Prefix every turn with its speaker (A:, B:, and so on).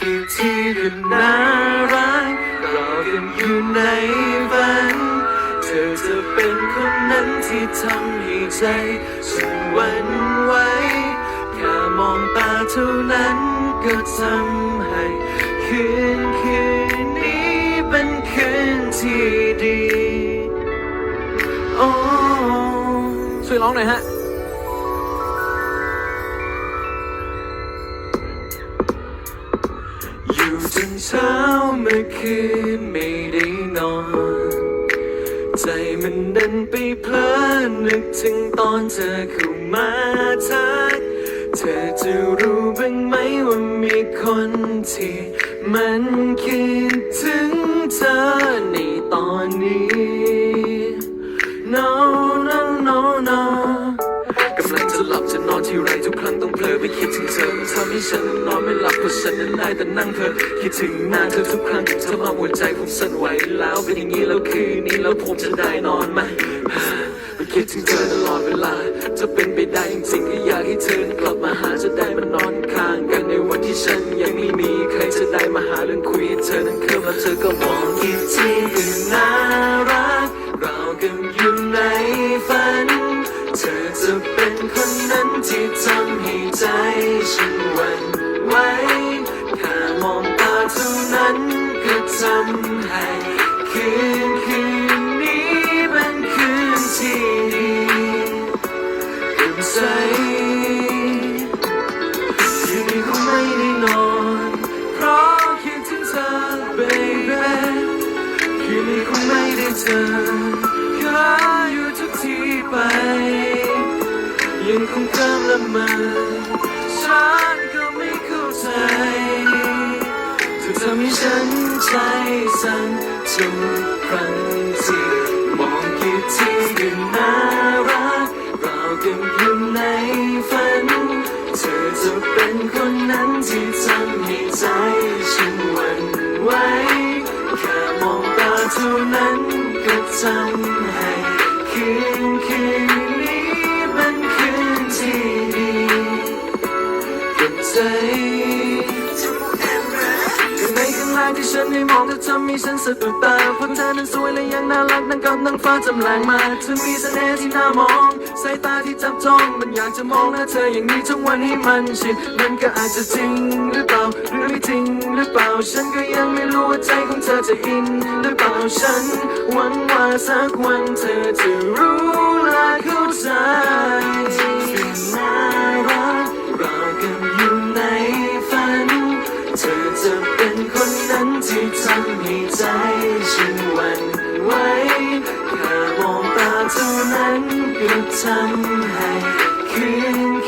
A: กี่ทีก็น่ารักเรากันอยู่ในฝัน เธอจะเป็นคนนั้นที่ทำให้ใจฉันหวันไหวแค่มองตาเท่านั้นก็ทำให้คืนคืนนี้เป็นคืนที่ดี โอ้
B: ช่วยร้องหน่อยฮะ
A: เช้าเมื่อคืนไม่ได้นอน ใจมันดันไปเพลินนึกถึงตอนเธอเข้ามาทัก เธอจะรู้บ้างไหมว่ามีคนที่มันคิด คิดถึงเธอมันทำให้ฉันนอนไม่หลับเพราะฉันนั้นได้แต่นั่งเธอคิดถึงหน้าเธอทุกครั้งที่เธอมาหัวใจผมสั่นไหวแล้วเป็นอย่างนี้แล้วคืนนี้แล้วผมจะได้นอนไหมไปคิดถึงเธอตลอดเวลา จะเป็นไปได้จริงๆก็อยากให้เธอกลับมาหาจะได้มานอนข้างกันในวันที่ฉันยังไม่มีใครจะได้มาหาเรื่องคุยเธอนั้นเข้ามาเธอก็มองคิดที่ก็น่ารัก เรากันอยู่ในฝัน เธอจะเป็นคนนั้นที่ทำให้ ใจฉันหวั่นไหวแค่มองตาเท่านั้นก็ทำให้คืนคืนนี้เป็นคืนที่ดีอุ่นใจคืนนี้คงไม่ได้นอน เพราะคิดถึงเธอ baby คืนนี้คงไม่ได้เจอ คงเกิมละเมอฉันก็ไม่เข้าใจเธอทำให้ฉันใจสั่นทุกครั้งที่มองกี่ทีก็น่ารักเรากันอยู่ในฝัน เธอจะเป็นคนนั้นที่ทำให้ใจฉันหวั่นไหวแค่มองตาเท่านั้นก็ทำ ที่ฉันได้มองเธอทำให้ฉันสะดุดตาเพราะเธอนั้นสวยและยังน่ารักนั่งกับนั่งฟ้าจำแรงมาเธอมีเสน่ห์ที่น่ามอง สายตาที่จับจ้อง มันอยากจะมองหน้าเธออย่างนี้ทั้งวันให้มันชินมันก็อาจจะจริงหรือเปล่าหรือไม่จริงหรือเปล่า ฉันก็ยังไม่รู้ว่าใจของเธอจะอินหรือเปล่าฉันหวังว่าสักวันเธอจะรู้และเข้าใจ ที่ทำให้ใจฉันหวั่นไหวแค่มองตาเท่านั้นก็ทำให้คืนคืน